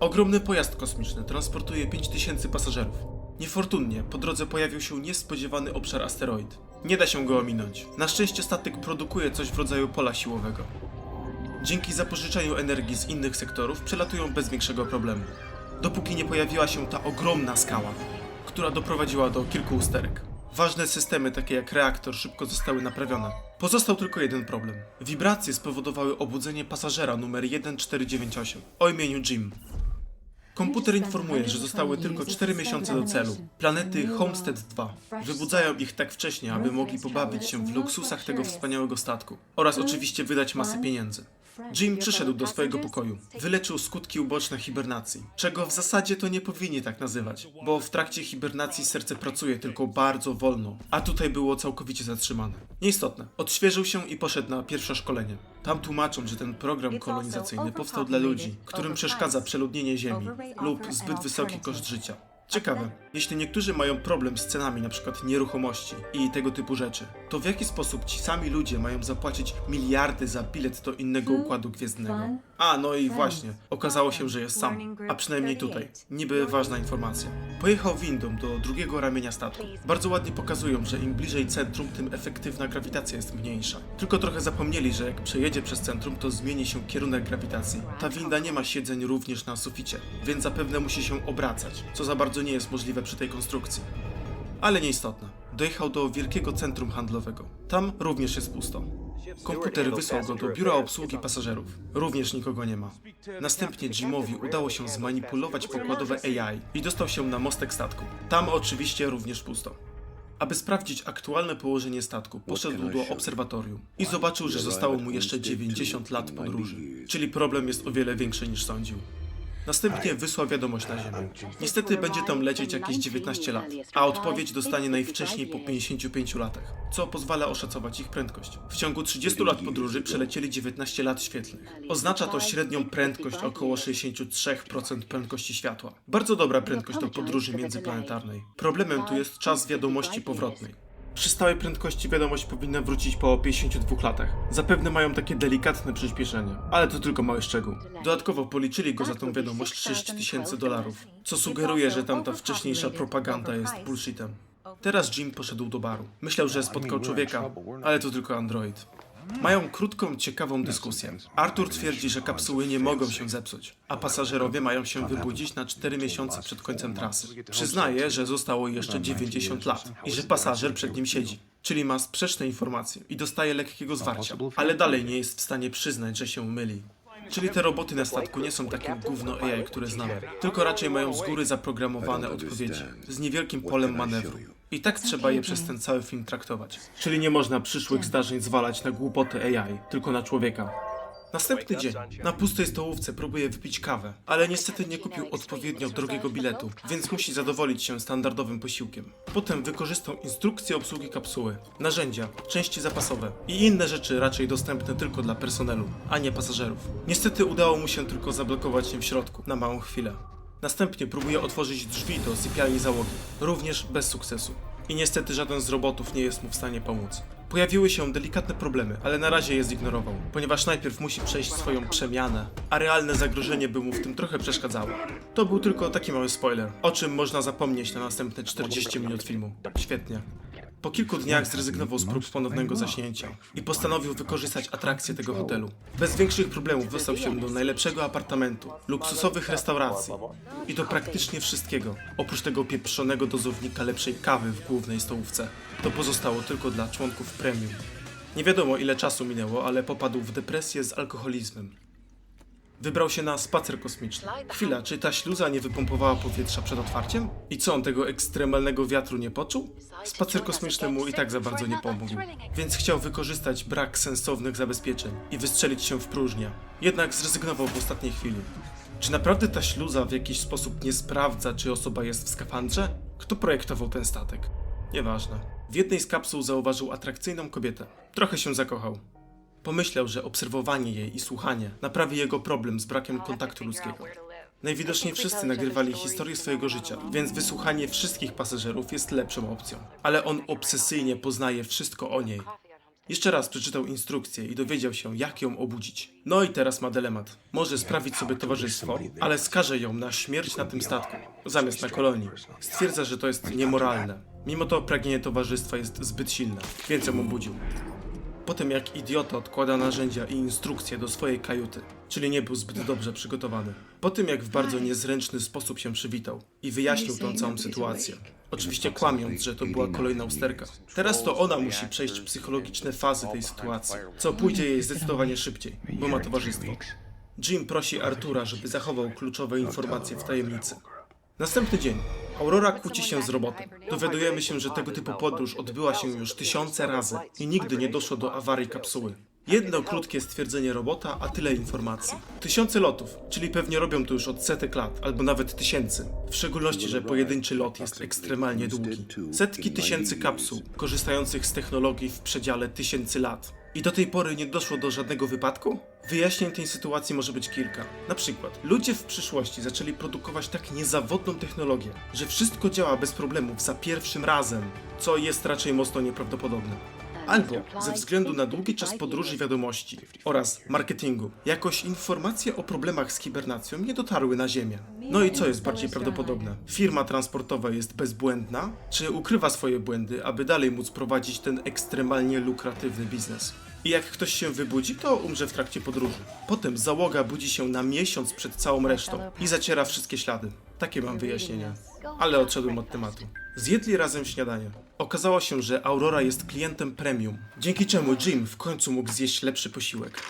Ogromny pojazd kosmiczny transportuje 5000 pasażerów. Niefortunnie po drodze pojawił się niespodziewany obszar asteroid. Nie da się go ominąć. Na szczęście statek produkuje coś w rodzaju pola siłowego. Dzięki zapożyczeniu energii z innych sektorów przelatują bez większego problemu. Dopóki nie pojawiła się ta ogromna skała, która doprowadziła do kilku usterek. Ważne systemy, takie jak reaktor, szybko zostały naprawione. Pozostał tylko jeden problem. Wibracje spowodowały obudzenie pasażera numer 1498 o imieniu Jim. Komputer informuje, że zostały tylko 4 miesiące do celu. Planety Homestead 2 wybudzają ich tak wcześnie, aby mogli pobawić się w luksusach tego wspaniałego statku oraz oczywiście wydać masę pieniędzy. Jim przyszedł do swojego pokoju. Wyleczył skutki uboczne hibernacji, czego w zasadzie to nie powinni tak nazywać, bo w trakcie hibernacji serce pracuje tylko bardzo wolno, a tutaj było całkowicie zatrzymane. Nieistotne. Odświeżył się i poszedł na pierwsze szkolenie. Tam tłumaczą, że ten program kolonizacyjny powstał dla ludzi, którym przeszkadza przeludnienie Ziemi lub zbyt wysoki koszt życia. Ciekawe, jeśli niektórzy mają problem z cenami np. nieruchomości i tego typu rzeczy, to w jaki sposób ci sami ludzie mają zapłacić miliardy za bilet do innego układu gwiezdnego? A, no i właśnie, okazało się, że jest sam, a przynajmniej tutaj. Niby ważna informacja. Pojechał windą do drugiego ramienia statku. Bardzo ładnie pokazują, że im bliżej centrum, tym efektywna grawitacja jest mniejsza. Tylko trochę zapomnieli, że jak przejedzie przez centrum, to zmieni się kierunek grawitacji. Ta winda nie ma siedzeń również na suficie, więc zapewne musi się obracać, co za bardzo nie jest możliwe przy tej konstrukcji. Ale nieistotne. Dojechał do wielkiego centrum handlowego. Tam również jest pusto. Komputer wysłał go do biura obsługi pasażerów. Również nikogo nie ma. Następnie Jimowi udało się zmanipulować pokładowe AI i dostał się na mostek statku. Tam oczywiście również pusto. Aby sprawdzić aktualne położenie statku, poszedł do obserwatorium i zobaczył, że zostało mu jeszcze 90 lat podróży. Czyli problem jest o wiele większy niż sądził. Następnie wysłał wiadomość na Ziemię. Niestety będzie tam lecieć jakieś 19 lat, a odpowiedź dostanie najwcześniej po 55 latach, co pozwala oszacować ich prędkość. W ciągu 30 lat podróży przelecieli 19 lat świetlnych. Oznacza to średnią prędkość około 63% prędkości światła. Bardzo dobra prędkość do podróży międzyplanetarnej. Problemem tu jest czas wiadomości powrotnej. Przy stałej prędkości wiadomość powinna wrócić po 52 latach. Zapewne mają takie delikatne przyspieszenie, ale to tylko mały szczegół. Dodatkowo policzyli go za tą wiadomość 6000 dolarów, co sugeruje, że tamta wcześniejsza propaganda jest bullshitem. Teraz Jim poszedł do baru. Myślał, że spotkał człowieka, ale to tylko android. Mają krótką, ciekawą dyskusję. Arthur twierdzi, że kapsuły nie mogą się zepsuć, a pasażerowie mają się wybudzić na 4 miesiące przed końcem trasy. Przyznaje, że zostało jeszcze 90 lat i że pasażer przed nim siedzi. Czyli ma sprzeczne informacje i dostaje lekkiego zwarcia, ale dalej nie jest w stanie przyznać, że się myli. Czyli te roboty na statku nie są takim gówno AI, które znamy, tylko raczej mają z góry zaprogramowane odpowiedzi z niewielkim polem manewru. I tak trzeba je przez ten cały film traktować. Czyli nie można przyszłych zdarzeń zwalać na głupoty AI, tylko na człowieka. Następny dzień. Na pustej stołówce próbuje wypić kawę, ale niestety nie kupił odpowiednio drogiego biletu, więc musi zadowolić się standardowym posiłkiem. Potem wykorzystał instrukcję obsługi kapsuły, narzędzia, części zapasowe i inne rzeczy raczej dostępne tylko dla personelu, a nie pasażerów. Niestety udało mu się tylko zablokować je w środku, na małą chwilę. Następnie próbuje otworzyć drzwi do sypialni załogi, również bez sukcesu. I niestety żaden z robotów nie jest mu w stanie pomóc. Pojawiły się delikatne problemy, ale na razie je zignorował, ponieważ najpierw musi przejść swoją przemianę, a realne zagrożenie by mu w tym trochę przeszkadzało. To był tylko taki mały spoiler, o czym można zapomnieć na następne 40 minut filmu. Świetnie. Po kilku dniach zrezygnował z prób ponownego zaśnięcia i postanowił wykorzystać atrakcje tego hotelu. Bez większych problemów dostał się do najlepszego apartamentu, luksusowych restauracji i do praktycznie wszystkiego, oprócz tego pieprzonego dozownika lepszej kawy w głównej stołówce. To pozostało tylko dla członków premium. Nie wiadomo ile czasu minęło, ale popadł w depresję z alkoholizmem. Wybrał się na spacer kosmiczny. Chwila, czy ta śluza nie wypompowała powietrza przed otwarciem? I co, on tego ekstremalnego wiatru nie poczuł? Spacer kosmiczny mu i tak za bardzo nie pomógł, więc chciał wykorzystać brak sensownych zabezpieczeń i wystrzelić się w próżnię. Jednak zrezygnował w ostatniej chwili. Czy naprawdę ta śluza w jakiś sposób nie sprawdza, czy osoba jest w skafandrze? Kto projektował ten statek? Nieważne. W jednej z kapsuł zauważył atrakcyjną kobietę. Trochę się zakochał. Pomyślał, że obserwowanie jej i słuchanie naprawi jego problem z brakiem kontaktu ludzkiego. Najwidoczniej wszyscy nagrywali historię swojego życia, więc wysłuchanie wszystkich pasażerów jest lepszą opcją. Ale on obsesyjnie poznaje wszystko o niej. Jeszcze raz przeczytał instrukcję i dowiedział się, jak ją obudzić. No i teraz ma dylemat. Może sprawić sobie towarzystwo, ale skaże ją na śmierć na tym statku, zamiast na kolonii. Stwierdza, że to jest niemoralne. Mimo to pragnienie towarzystwa jest zbyt silne, więc ją obudził. Potem jak idiota odkłada narzędzia i instrukcje do swojej kajuty, czyli nie był zbyt dobrze przygotowany. Po tym jak w bardzo niezręczny sposób się przywitał i wyjaśnił tą całą sytuację. Oczywiście kłamiąc, że to była kolejna usterka. Teraz to ona musi przejść psychologiczne fazy tej sytuacji, co pójdzie jej zdecydowanie szybciej, bo ma towarzystwo. Jim prosi Artura, żeby zachował kluczowe informacje w tajemnicy. Następny dzień. Aurora kłóci się z robotem. Dowiadujemy się, że tego typu podróż odbyła się już tysiące razy i nigdy nie doszło do awarii kapsuły. Jedno krótkie stwierdzenie robota, a tyle informacji. Tysiące lotów, czyli pewnie robią to już od setek lat, albo nawet tysięcy. W szczególności, że pojedynczy lot jest ekstremalnie długi. Setki tysięcy kapsuł, korzystających z technologii w przedziale tysięcy lat. I do tej pory nie doszło do żadnego wypadku? Wyjaśnień tej sytuacji może być kilka. Na przykład, ludzie w przyszłości zaczęli produkować tak niezawodną technologię, że wszystko działa bez problemów za pierwszym razem, co jest raczej mocno nieprawdopodobne. Albo ze względu na długi czas podróży wiadomości oraz marketingu, jakoś informacje o problemach z hibernacją nie dotarły na Ziemię. No i co jest bardziej prawdopodobne? Firma transportowa jest bezbłędna, czy ukrywa swoje błędy, aby dalej móc prowadzić ten ekstremalnie lukratywny biznes? I jak ktoś się wybudzi, to umrze w trakcie podróży. Potem załoga budzi się na miesiąc przed całą resztą i zaciera wszystkie ślady. Takie mam wyjaśnienia. Ale odszedłem od tematu. Zjedli razem śniadanie. Okazało się, że Aurora jest klientem premium, dzięki czemu Jim w końcu mógł zjeść lepszy posiłek.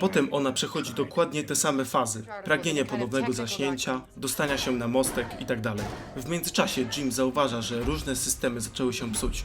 Potem ona przechodzi dokładnie te same fazy. Pragnienie ponownego zaśnięcia, dostania się na mostek itd. W międzyczasie Jim zauważa, że różne systemy zaczęły się psuć.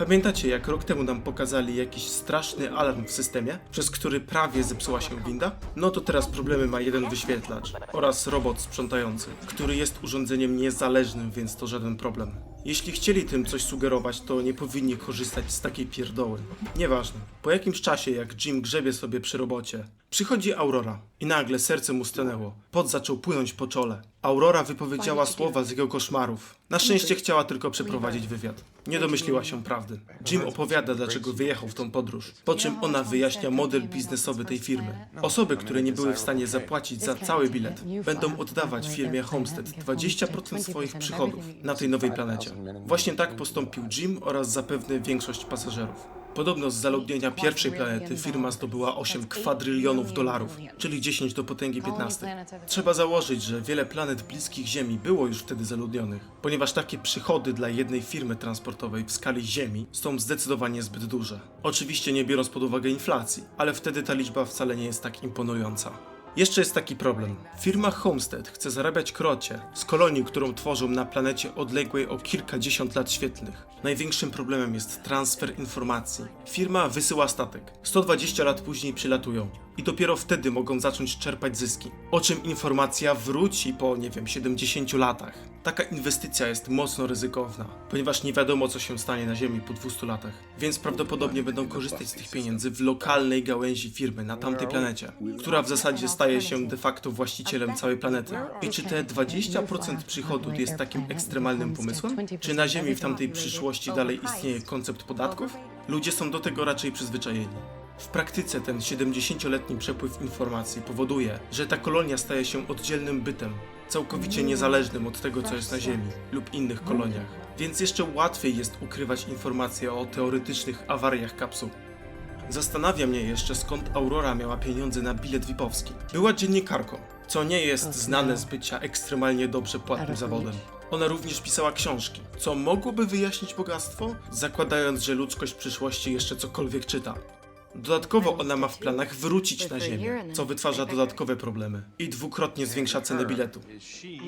Pamiętacie, jak rok temu nam pokazali jakiś straszny alarm w systemie, przez który prawie zepsuła się winda? No to teraz problemy ma jeden wyświetlacz oraz robot sprzątający, który jest urządzeniem niezależnym, więc to żaden problem. Jeśli chcieli tym coś sugerować, to nie powinni korzystać z takiej pierdoły. Nieważne. Po jakimś czasie, jak Jim grzebie sobie przy robocie, przychodzi Aurora i nagle serce mu stanęło. Pot zaczął płynąć po czole. Aurora wypowiedziała słowa z jego koszmarów. Na szczęście chciała tylko przeprowadzić wywiad. Nie domyśliła się prawdy. Jim opowiada, dlaczego wyjechał w tą podróż, po czym ona wyjaśnia model biznesowy tej firmy. Osoby, które nie były w stanie zapłacić za cały bilet, będą oddawać firmie Homestead 20% swoich przychodów na tej nowej planecie. Właśnie tak postąpił Jim oraz zapewne większość pasażerów. Podobno z zaludnienia pierwszej planety firma zdobyła 8 kwadrylionów dolarów, czyli 10 do potęgi 15. Trzeba założyć, że wiele planet bliskich Ziemi było już wtedy zaludnionych, ponieważ takie przychody dla jednej firmy transportowej w skali Ziemi są zdecydowanie zbyt duże. Oczywiście nie biorąc pod uwagę inflacji, ale wtedy ta liczba wcale nie jest tak imponująca. Jeszcze jest taki problem. Firma Homestead chce zarabiać krocie z kolonii, którą tworzą na planecie odległej o kilkadziesiąt lat świetlnych. Największym problemem jest transfer informacji. Firma wysyła statek. 120 lat później przylatują. I dopiero wtedy mogą zacząć czerpać zyski. O czym informacja wróci po, nie wiem, 70 latach. Taka inwestycja jest mocno ryzykowna, ponieważ nie wiadomo, co się stanie na Ziemi po 200 latach. Więc prawdopodobnie będą korzystać z tych pieniędzy w lokalnej gałęzi firmy na tamtej planecie, która w zasadzie staje się de facto właścicielem całej planety. I czy te 20% przychodu jest takim ekstremalnym pomysłem? Czy na Ziemi w tamtej przyszłości dalej istnieje koncept podatków? Ludzie są do tego raczej przyzwyczajeni. W praktyce ten 70-letni przepływ informacji powoduje, że ta kolonia staje się oddzielnym bytem, całkowicie niezależnym od tego, co jest na Ziemi lub innych koloniach. Więc jeszcze łatwiej jest ukrywać informacje o teoretycznych awariach kapsuł. Zastanawia mnie jeszcze skąd Aurora miała pieniądze na bilet VIP-owski. Była dziennikarką, co nie jest znane z bycia ekstremalnie dobrze płatnym zawodem. Ona również pisała książki, co mogłoby wyjaśnić bogactwo, zakładając, że ludzkość w przyszłości jeszcze cokolwiek czyta. Dodatkowo ona ma w planach wrócić na Ziemię, co wytwarza dodatkowe problemy i dwukrotnie zwiększa cenę biletu.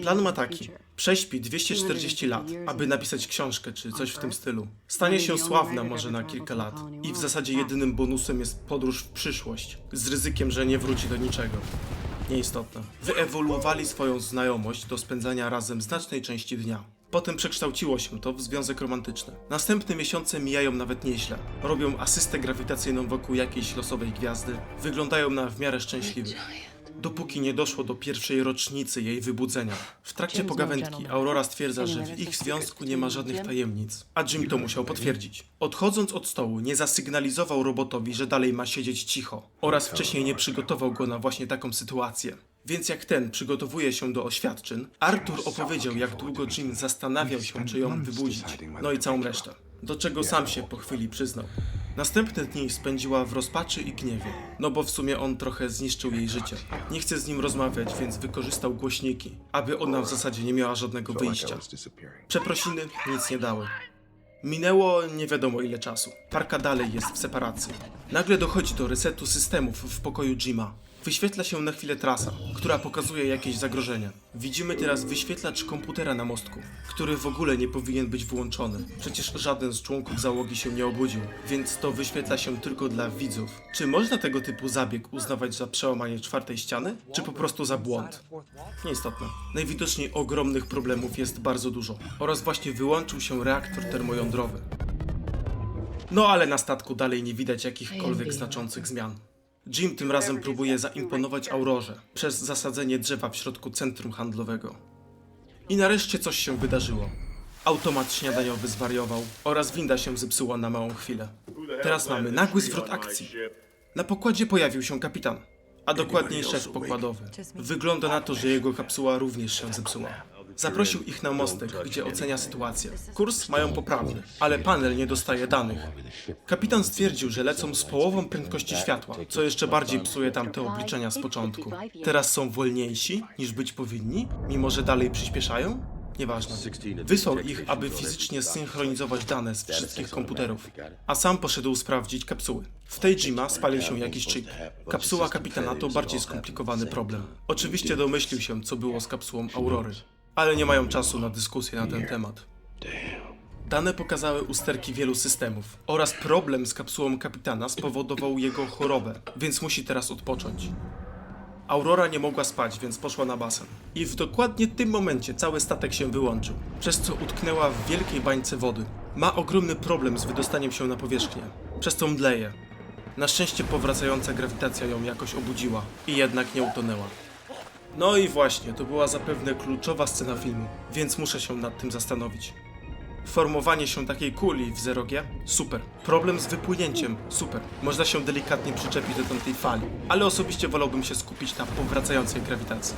Plan ma taki: prześpi 240 lat, aby napisać książkę czy coś w tym stylu. Stanie się sławna może na kilka lat i w zasadzie jedynym bonusem jest podróż w przyszłość, z ryzykiem, że nie wróci do niczego. Nieistotne. Wyewoluowali swoją znajomość do spędzania razem znacznej części dnia. Potem przekształciło się to w związek romantyczny. Następne miesiące mijają nawet nieźle. Robią asystę grawitacyjną wokół jakiejś losowej gwiazdy. Wyglądają na w miarę szczęśliwych. Dopóki nie doszło do pierwszej rocznicy jej wybudzenia. W trakcie pogawędki Aurora stwierdza, że w ich związku nie ma żadnych tajemnic, a Jim to musiał potwierdzić. Odchodząc od stołu, nie zasygnalizował robotowi, że dalej ma siedzieć cicho oraz wcześniej nie przygotował go na właśnie taką sytuację. Więc jak ten przygotowuje się do oświadczyn, Arthur opowiedział, jak długo Jim zastanawiał się, czy ją wybudzić. No i całą resztę. Do czego sam się po chwili przyznał. Następne dni spędziła w rozpaczy i gniewie, no bo w sumie on trochę zniszczył jej życie. Nie chce z nim rozmawiać, więc wykorzystał głośniki, aby ona w zasadzie nie miała żadnego wyjścia. Przeprosiny nic nie dały. Minęło nie wiadomo ile czasu. Parka dalej jest w separacji. Nagle dochodzi do resetu systemów w pokoju Jima. Wyświetla się na chwilę trasa, która pokazuje jakieś zagrożenie. Widzimy teraz wyświetlacz komputera na mostku, który w ogóle nie powinien być włączony. Przecież żaden z członków załogi się nie obudził, więc to wyświetla się tylko dla widzów. Czy można tego typu zabieg uznawać za przełamanie czwartej ściany, czy po prostu za błąd? Nieistotne. Najwidoczniej ogromnych problemów jest bardzo dużo. Oraz właśnie wyłączył się reaktor termojądrowy. No ale na statku dalej nie widać jakichkolwiek znaczących zmian. Jim tym razem próbuje zaimponować Aurorze przez zasadzenie drzewa w środku centrum handlowego. I nareszcie coś się wydarzyło. Automat śniadaniowy zwariował oraz winda się zepsuła na małą chwilę. Teraz mamy nagły zwrot akcji. Na pokładzie pojawił się kapitan, a dokładniej szef pokładowy. Wygląda na to, że jego kapsuła również się zepsuła. Zaprosił ich na mostek, gdzie ocenia sytuację. Kurs mają poprawny, ale panel nie dostaje danych. Kapitan stwierdził, że lecą z połową prędkości światła, co jeszcze bardziej psuje tamte obliczenia z początku. Teraz są wolniejsi niż być powinni, mimo że dalej przyspieszają? Nieważne. Wysłał ich, aby fizycznie synchronizować dane z wszystkich komputerów, a sam poszedł sprawdzić kapsuły. W tej Jima spalił się jakiś chip. Kapsuła kapitana to bardziej skomplikowany problem. Oczywiście domyślił się, co było z kapsułą Aurory, ale nie mają czasu na dyskusję na ten temat. Dane pokazały usterki wielu systemów oraz problem z kapsułą kapitana spowodował jego chorobę, więc musi teraz odpocząć. Aurora nie mogła spać, więc poszła na basen. I w dokładnie tym momencie cały statek się wyłączył, przez co utknęła w wielkiej bańce wody. Ma ogromny problem z wydostaniem się na powierzchnię, przez co mdleje. Na szczęście powracająca grawitacja ją jakoś obudziła i jednak nie utonęła. No i właśnie, to była zapewne kluczowa scena filmu, więc muszę się nad tym zastanowić. Formowanie się takiej kuli w 0G? Super. Problem z wypłynięciem? Super. Można się delikatnie przyczepić do tamtej fali, ale osobiście wolałbym się skupić na powracającej grawitacji.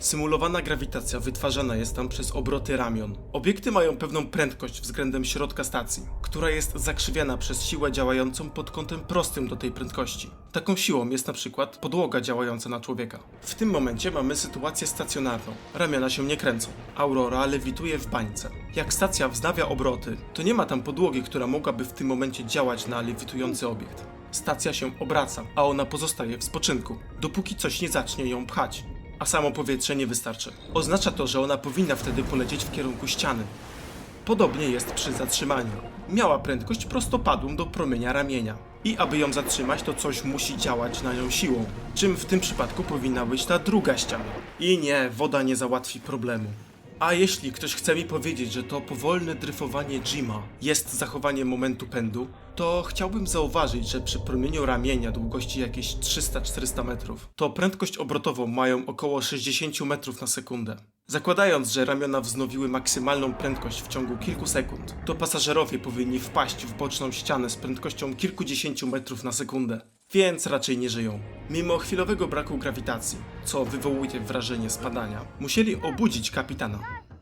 Symulowana grawitacja wytwarzana jest tam przez obroty ramion. Obiekty mają pewną prędkość względem środka stacji, która jest zakrzywiana przez siłę działającą pod kątem prostym do tej prędkości. Taką siłą jest na przykład podłoga działająca na człowieka. W tym momencie mamy sytuację stacjonarną. Ramiona się nie kręcą. Aurora lewituje w bańce. Jak stacja wznawia obroty, to nie ma tam podłogi, która mogłaby w tym momencie działać na lewitujący obiekt. Stacja się obraca, a ona pozostaje w spoczynku, dopóki coś nie zacznie ją pchać a samo powietrze nie wystarczy. Oznacza to, że ona powinna wtedy polecieć w kierunku ściany. Podobnie jest przy zatrzymaniu. Miała prędkość prostopadłą do promienia ramienia. I aby ją zatrzymać, to coś musi działać na nią siłą, czym w tym przypadku powinna być ta druga ściana. I nie, woda nie załatwi problemu. A jeśli ktoś chce mi powiedzieć, że to powolne dryfowanie Jima jest zachowaniem momentu pędu, to chciałbym zauważyć, że przy promieniu ramienia długości jakieś 300-400 metrów, to prędkość obrotową mają około 60 metrów na sekundę. Zakładając, że ramiona wznowiły maksymalną prędkość w ciągu kilku sekund, to pasażerowie powinni wpaść w boczną ścianę z prędkością kilkudziesięciu metrów na sekundę. Więc raczej nie żyją. Mimo chwilowego braku grawitacji, co wywołuje wrażenie spadania, musieli obudzić kapitana.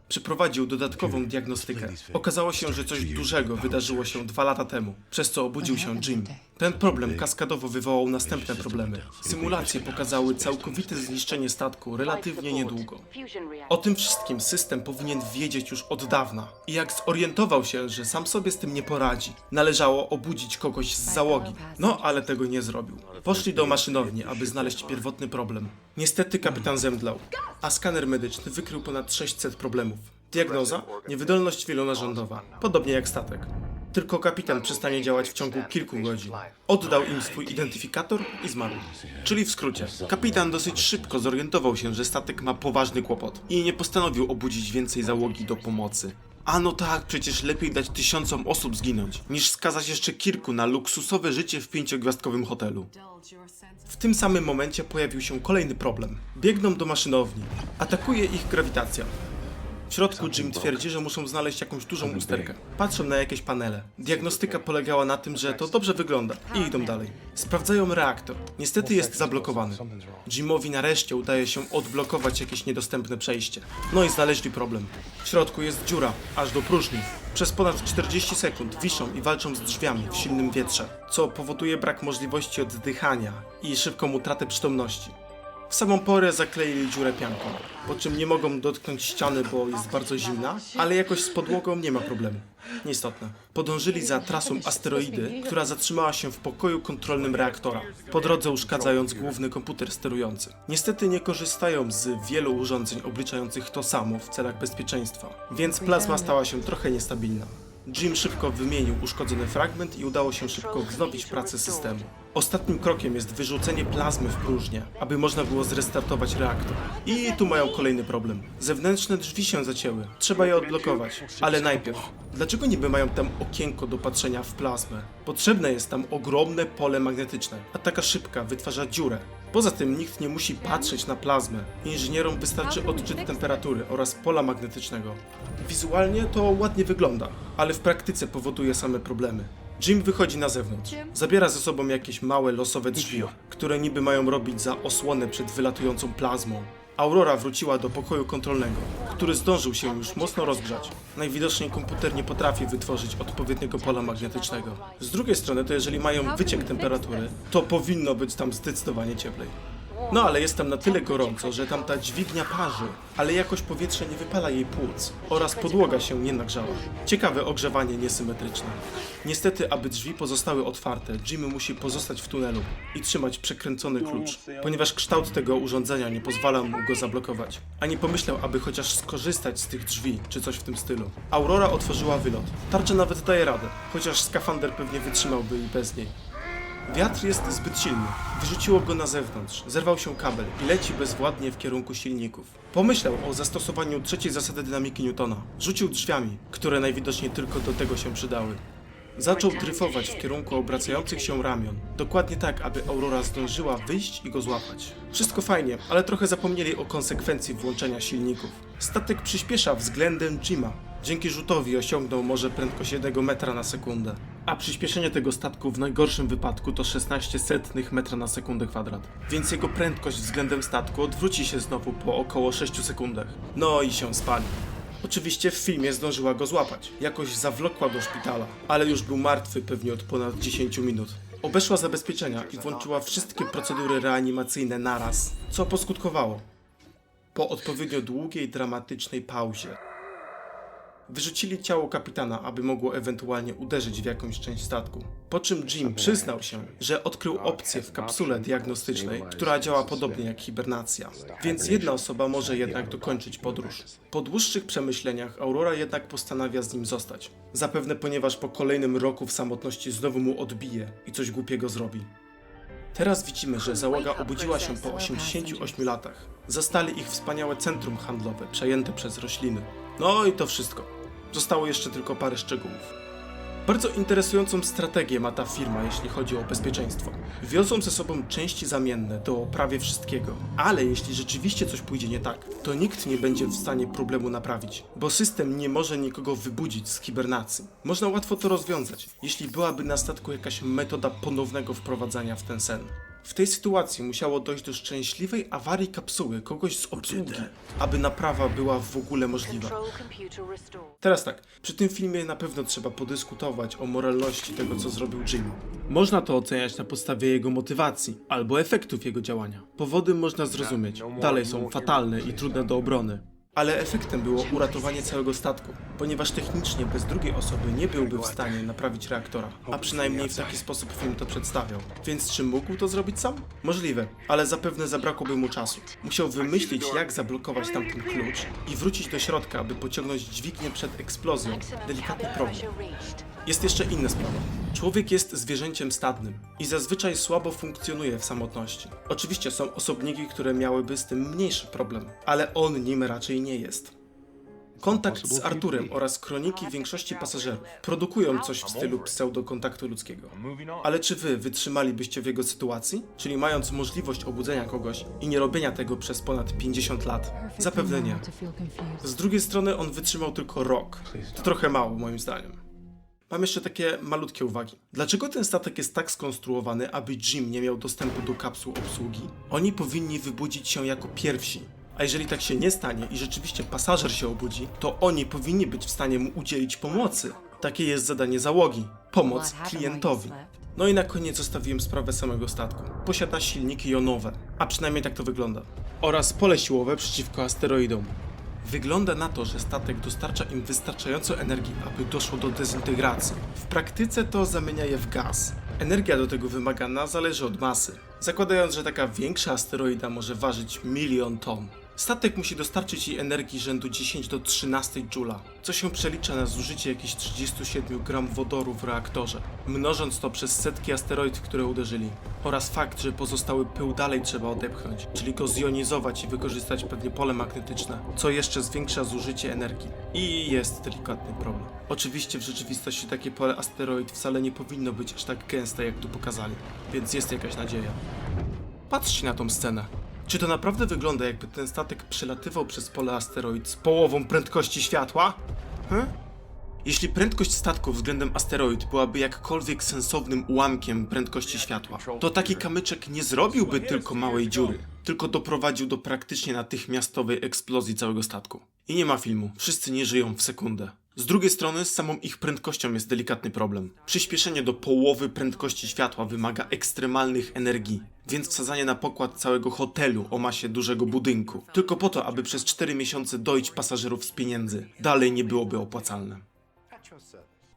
Przeprowadził dodatkową diagnostykę. Okazało się, że coś dużego wydarzyło się dwa lata temu, przez co obudził się Jim. Ten problem kaskadowo wywołał następne problemy. Symulacje pokazały całkowite zniszczenie statku relatywnie niedługo. O tym wszystkim system powinien wiedzieć już od dawna. I jak zorientował się, że sam sobie z tym nie poradzi, należało obudzić kogoś z załogi. No, ale tego nie zrobił. Poszli do maszynowni, aby znaleźć pierwotny problem. Niestety kapitan zemdlał, a skaner medyczny wykrył ponad 600 problemów. Diagnoza? Niewydolność wielonarządowa. Podobnie jak statek. Tylko kapitan przestanie działać w ciągu kilku godzin. Oddał im swój identyfikator i zmarł. Czyli w skrócie, kapitan dosyć szybko zorientował się, że statek ma poważny kłopot i nie postanowił obudzić więcej załogi do pomocy. A no tak, przecież lepiej dać tysiącom osób zginąć, niż skazać jeszcze kilku na luksusowe życie w pięciogwiazdkowym hotelu. W tym samym momencie pojawił się kolejny problem. Biegną do maszynowni. Atakuje ich grawitacja. W środku Jim twierdzi, że muszą znaleźć jakąś dużą usterkę. Patrzą na jakieś panele. Diagnostyka polegała na tym, że to dobrze wygląda i idą dalej. Sprawdzają reaktor. Niestety jest zablokowany. Jimowi nareszcie udaje się odblokować jakieś niedostępne przejście. No i znaleźli problem. W środku jest dziura, aż do próżni. Przez ponad 40 sekund wiszą i walczą z drzwiami w silnym wietrze, co powoduje brak możliwości oddychania i szybką utratę przytomności. W samą porę zakleili dziurę pianką, po czym nie mogą dotknąć ściany, bo jest bardzo zimna, ale jakoś z podłogą nie ma problemu. Nieistotne. Podążyli za trasą asteroidy, która zatrzymała się w pokoju kontrolnym reaktora, po drodze uszkadzając główny komputer sterujący. Niestety nie korzystają z wielu urządzeń obliczających to samo w celach bezpieczeństwa, więc plazma stała się trochę niestabilna. Jim szybko wymienił uszkodzony fragment i udało się szybko wznowić pracę systemu. Ostatnim krokiem jest wyrzucenie plazmy w próżnię, aby można było zrestartować reaktor. I tu mają kolejny problem. Zewnętrzne drzwi się zacięły. Trzeba je odblokować. Ale najpierw, dlaczego niby mają tam okienko do patrzenia w plazmę? Potrzebne jest tam ogromne pole magnetyczne, a taka szybka wytwarza dziurę. Poza tym nikt nie musi patrzeć na plazmę. Inżynierom wystarczy odczyt temperatury oraz pola magnetycznego. Wizualnie to ładnie wygląda, ale w praktyce powoduje same problemy. Jim wychodzi na zewnątrz. Zabiera ze sobą jakieś małe losowe drzwi, które niby mają robić za osłonę przed wylatującą plazmą. Aurora wróciła do pokoju kontrolnego, który zdążył się już mocno rozgrzać. Najwidoczniej komputer nie potrafi wytworzyć odpowiedniego pola magnetycznego. Z drugiej strony, to jeżeli mają wyciek temperatury, to powinno być tam zdecydowanie cieplej. No ale jest tam na tyle gorąco, że tamta dźwignia parzy, ale jakoś powietrze nie wypala jej płuc oraz podłoga się nie nagrzała. Ciekawe ogrzewanie niesymetryczne. Niestety, aby drzwi pozostały otwarte, Jimmy musi pozostać w tunelu i trzymać przekręcony klucz, ponieważ kształt tego urządzenia nie pozwala mu go zablokować. A nie pomyślał, aby chociaż skorzystać z tych drzwi, czy coś w tym stylu. Aurora otworzyła wylot. Tarcza nawet daje radę, chociaż skafander pewnie wytrzymałby i bez niej. Wiatr jest zbyt silny. Wyrzuciło go na zewnątrz. Zerwał się kabel i leci bezwładnie w kierunku silników. Pomyślał o zastosowaniu trzeciej zasady dynamiki Newtona. Rzucił drzwiami, które najwidoczniej tylko do tego się przydały. Zaczął dryfować w kierunku obracających się ramion. Dokładnie tak, aby Aurora zdążyła wyjść i go złapać. Wszystko fajnie, ale trochę zapomnieli o konsekwencji włączenia silników. Statek przyspiesza względem Jima. Dzięki rzutowi osiągnął może prędkość 1 metra na sekundę. A przyspieszenie tego statku w najgorszym wypadku to 16 setnych metra na sekundę kwadrat. Więc jego prędkość względem statku odwróci się znowu po około 6 sekundach. No i się spali. Oczywiście w filmie zdążyła go złapać. Jakoś zawlokła do szpitala, ale już był martwy pewnie od ponad 10 minut. Obeszła zabezpieczenia i włączyła wszystkie procedury reanimacyjne naraz, co poskutkowało. Po odpowiednio długiej, dramatycznej pauzie Wyrzucili ciało kapitana, aby mogło ewentualnie uderzyć w jakąś część statku. Po czym Jim przyznał się, że odkrył opcję w kapsule diagnostycznej, która działa podobnie jak hibernacja. Więc jedna osoba może jednak dokończyć podróż. Po dłuższych przemyśleniach Aurora jednak postanawia z nim zostać. Zapewne ponieważ po kolejnym roku w samotności znowu mu odbije i coś głupiego zrobi. Teraz widzimy, że załoga obudziła się po 88 latach. Zastali ich wspaniałe centrum handlowe, przejęte przez rośliny. No i to wszystko. Zostało jeszcze tylko parę szczegółów. Bardzo interesującą strategię ma ta firma, jeśli chodzi o bezpieczeństwo. Wiozą ze sobą części zamienne do prawie wszystkiego, ale jeśli rzeczywiście coś pójdzie nie tak, to nikt nie będzie w stanie problemu naprawić, bo system nie może nikogo wybudzić z hibernacji. Można łatwo to rozwiązać, jeśli byłaby na statku jakaś metoda ponownego wprowadzania w ten sen. W tej sytuacji musiało dojść do szczęśliwej awarii kapsuły kogoś z obsługi, aby naprawa była w ogóle możliwa. Teraz tak, przy tym filmie na pewno trzeba podyskutować o moralności tego, co zrobił Jim. Można to oceniać na podstawie jego motywacji albo efektów jego działania. Powody można zrozumieć, dalej są fatalne i trudne do obrony. Ale efektem było uratowanie całego statku, ponieważ technicznie bez drugiej osoby nie byłby w stanie naprawić reaktora, a przynajmniej w taki sposób film to przedstawiał. Więc czy mógł to zrobić sam? Możliwe, ale zapewne zabrakłoby mu czasu. Musiał wymyślić, jak zablokować tamten klucz i wrócić do środka, aby pociągnąć dźwignię przed eksplozją. Delikatny problem. Jest jeszcze inna sprawa. Człowiek jest zwierzęciem stadnym i zazwyczaj słabo funkcjonuje w samotności. Oczywiście są osobniki, które miałyby z tym mniejszy problem, ale on nim raczej nie jest. Kontakt z Arturem oraz kroniki większości pasażerów produkują coś w stylu pseudokontaktu ludzkiego. Ale czy wy wytrzymalibyście w jego sytuacji? Czyli mając możliwość obudzenia kogoś i nie robienia tego przez ponad 50 lat? Zapewne nie. Z drugiej strony on wytrzymał tylko rok. To trochę mało moim zdaniem. Mam jeszcze takie malutkie uwagi. Dlaczego ten statek jest tak skonstruowany, aby Jim nie miał dostępu do kapsuł obsługi? Oni powinni wybudzić się jako pierwsi. A jeżeli tak się nie stanie i rzeczywiście pasażer się obudzi, to oni powinni być w stanie mu udzielić pomocy. Takie jest zadanie załogi. Pomoc klientowi. No i na koniec zostawiłem sprawę samego statku. Posiada silniki jonowe, a przynajmniej tak to wygląda. Oraz pole siłowe przeciwko asteroidom. Wygląda na to, że statek dostarcza im wystarczająco energii, aby doszło do dezintegracji. W praktyce to zamienia je w gaz. Energia do tego wymagana zależy od masy. Zakładając, że taka większa asteroida może ważyć milion ton. Statek musi dostarczyć jej energii rzędu 10 do 13 Joula, co się przelicza na zużycie jakichś 37 gram wodoru w reaktorze, mnożąc to przez setki asteroid, które uderzyli. Oraz fakt, że pozostały pył dalej trzeba odepchnąć, czyli go zjonizować i wykorzystać pewnie pole magnetyczne, co jeszcze zwiększa zużycie energii. I jest delikatny problem. Oczywiście w rzeczywistości takie pole asteroid wcale nie powinno być aż tak gęste, jak tu pokazali, więc jest jakaś nadzieja. Patrzcie na tą scenę. Czy to naprawdę wygląda, jakby ten statek przelatywał przez pole asteroid z połową prędkości światła? Hm? Jeśli prędkość statku względem asteroid byłaby jakkolwiek sensownym ułamkiem prędkości światła, to taki kamyczek nie zrobiłby tylko małej dziury, tylko doprowadził do praktycznie natychmiastowej eksplozji całego statku. I nie ma filmu, wszyscy nie żyją w sekundę. Z drugiej strony, z samą ich prędkością jest delikatny problem. Przyspieszenie do połowy prędkości światła wymaga ekstremalnych energii, więc wsadzanie na pokład całego hotelu o masie dużego budynku, tylko po to, aby przez 4 miesiące doić pasażerów z pieniędzy, dalej nie byłoby opłacalne.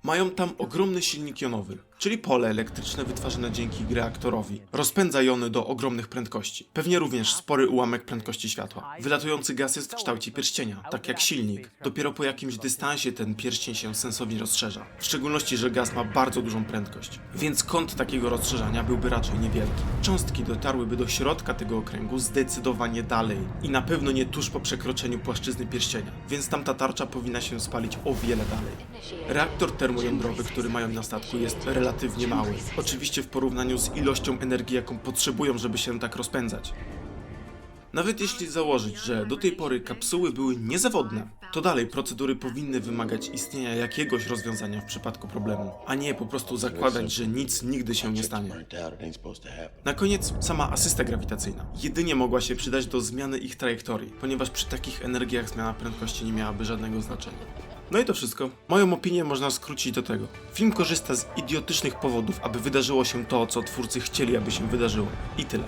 Mają tam ogromny silnik jonowy, czyli pole elektryczne wytwarzane dzięki reaktorowi. Rozpędza jony do ogromnych prędkości. Pewnie również spory ułamek prędkości światła. Wylatujący gaz jest w kształcie pierścienia, tak jak silnik. Dopiero po jakimś dystansie ten pierścień się sensownie rozszerza. W szczególności, że gaz ma bardzo dużą prędkość. Więc kąt takiego rozszerzania byłby raczej niewielki. Cząstki dotarłyby do środka tego okręgu zdecydowanie dalej. I na pewno nie tuż po przekroczeniu płaszczyzny pierścienia. Więc tamta tarcza powinna się spalić o wiele dalej. Reaktor termojądrowy, który mają na statku jest relatywnie mały. Oczywiście w porównaniu z ilością energii, jaką potrzebują, żeby się tak rozpędzać. Nawet jeśli założyć, że do tej pory kapsuły były niezawodne, to dalej procedury powinny wymagać istnienia jakiegoś rozwiązania w przypadku problemu, a nie po prostu zakładać, że nic nigdy się nie stanie. Na koniec sama asysta grawitacyjna. Jedynie mogła się przydać do zmiany ich trajektorii, ponieważ przy takich energiach zmiana prędkości nie miałaby żadnego znaczenia. No i to wszystko. Moją opinię można skrócić do tego. Film korzysta z idiotycznych powodów, aby wydarzyło się to, co twórcy chcieli, aby się wydarzyło. I tyle.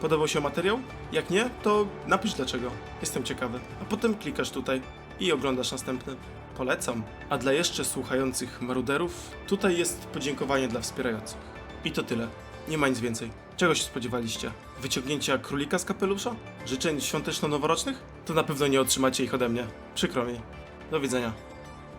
Podobał się materiał? Jak nie, to napisz dlaczego. Jestem ciekawy. A potem klikasz tutaj i oglądasz następny. Polecam. A dla jeszcze słuchających maruderów, tutaj jest podziękowanie dla wspierających. I to tyle. Nie ma nic więcej. Czego się spodziewaliście? Wyciągnięcia królika z kapelusza? Życzeń świąteczno-noworocznych? To na pewno nie otrzymacie ich ode mnie. Przykro mi. Do widzenia.